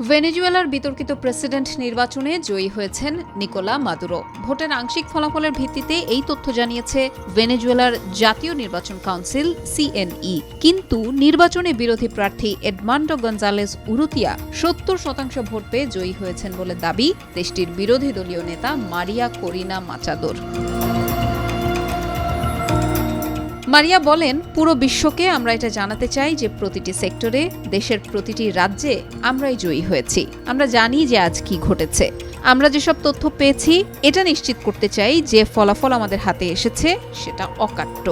ভেনেজুয়েলার বিতর্কিত প্রেসিডেন্ট নির্বাচনে জয়ী হয়েছেন নিকোলা মাদুরো। ভোটের আংশিক ফলাফলের ভিত্তিতে এই তথ্য জানিয়েছে ভেনেজুয়েলার জাতীয় নির্বাচন কাউন্সিল, সিএনই। কিন্তু নির্বাচনে বিরোধী প্রার্থী এডমান্ডো গঞ্জালেস উরুতিয়া সত্তর শতাংশ ভোট পেয়ে জয়ী হয়েছেন বলে দাবি দেশটির বিরোধী দলীয় নেতা মারিয়া করিনা মাচাদোর। মারিয়া বলেন, পুরো বিশ্বকে আমরা এটা জানাতে চাই যে প্রতিটি সেক্টরে, দেশের প্রতিটি রাজ্যে আমরাই জয়ী হয়েছি। আমরা জানি যে আজ কি ঘটেছে। আমরা যেসব তথ্য পেয়েছি, এটা নিশ্চিত করতে চাই যে ফলাফল আমাদের হাতে এসেছে, সেটা অকাট্য।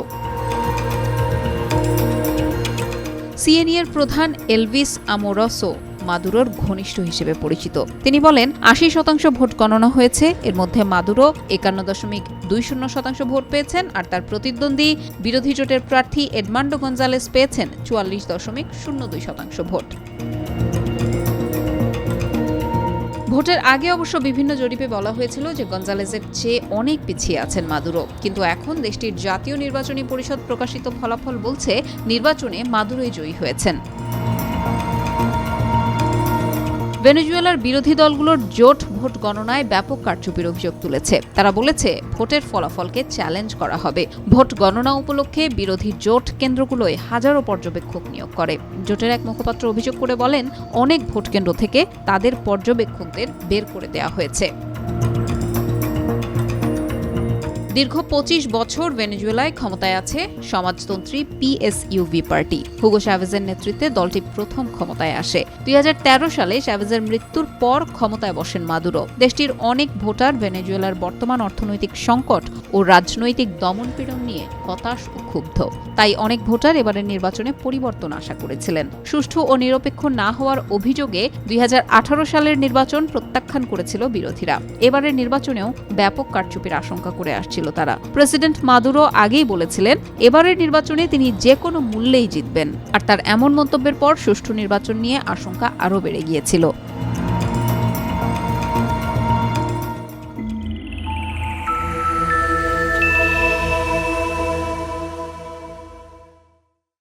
সিএনই এর প্রধান এলভিস আমোরসো মাদুরোর ঘনিষ্ঠ হিসেবে পরিচিত। তিনি বলেন, আশি শতাংশ ভোট গণনা হয়েছে, এর মধ্যে মাদুরো একান্ন দশমিক দুই শূন্য শতাংশ ভোট পেয়েছেন আর তার প্রতিদ্বন্দ্বী বিরোধী জোটের প্রার্থী এডমান্ডো গঞ্জালেস পেয়েছেন চুয়াল্লিশ দশমিক শূন্য দুই শতাংশ ভোট। ভোটের আগে অবশ্য বিভিন্ন জরিপে বলা হয়েছিল যে গঞ্জালেজের চেয়ে অনেক পিছিয়ে আছেন মাদুরো। কিন্তু এখন দেশটির জাতীয় নির্বাচনী পরিষদ প্রকাশিত ফলাফল বলছে, নির্বাচনে মাদুরোই জয়ী হয়েছেন। ভেনেজুয়েলার বিরোধী দলগুলোর জোট ভোট গণনায় ব্যাপক কারচুপির অভিযোগ তুলেছে। তারা বলেছে, ভোটের ফলাফলকে চ্যালেঞ্জ করা হবে। ভোট গণনা উপলক্ষে বিরোধী জোট কেন্দ্রগুলোয় হাজারো পর্যবেক্ষক নিয়োগ করে। জোটের এক মুখপাত্র অভিযোগ করে বলেন, অনেক ভোট কেন্দ্র থেকে তাদের পর্যবেক্ষকদের বের করে দেওয়া হয়েছে। দীর্ঘ পঁচিশ বছর ভেনেজুয়েলায় ক্ষমতায় আছে সমাজতন্ত্রী পিএসইউভি পার্টি। হুগো শ্যাভেজের নেতৃত্বে দলটি প্রথম ক্ষমতায় আসে। দুই হাজার তেরো সালে শ্যাভেজের মৃত্যুর পর ক্ষমতায় বসেন মাদুরো। দেশটির অনেক ভোটার ভেনেজুয়েলার বর্তমান অর্থনৈতিক সংকট ও রাজনৈতিক দমনপীড়ন নিয়ে হতাশ ও ক্ষুব্ধ। তাই অনেক ভোটার এবারের নির্বাচনে পরিবর্তন আশা করেছিলেন। সুষ্ঠু ও নিরপেক্ষ না হওয়ার অভিযোগে দুই হাজার আঠারো সালের নির্বাচন প্রত্যাখ্যান করেছিল বিরোধীরা। এবারের নির্বাচনেও ব্যাপক কারচুপির আশঙ্কা করে আসছিল। তারা। প্রেসিডেন্ট মাদুরো আগেই বলেছিলেন, এবারের নির্বাচনে তিনি যে কোনো মূল্যেই জিতবেন। আর তার এমন মন্তব্যের পর সুষ্ঠু নির্বাচন নিয়ে আশঙ্কা আরও বেড়ে গিয়েছিল।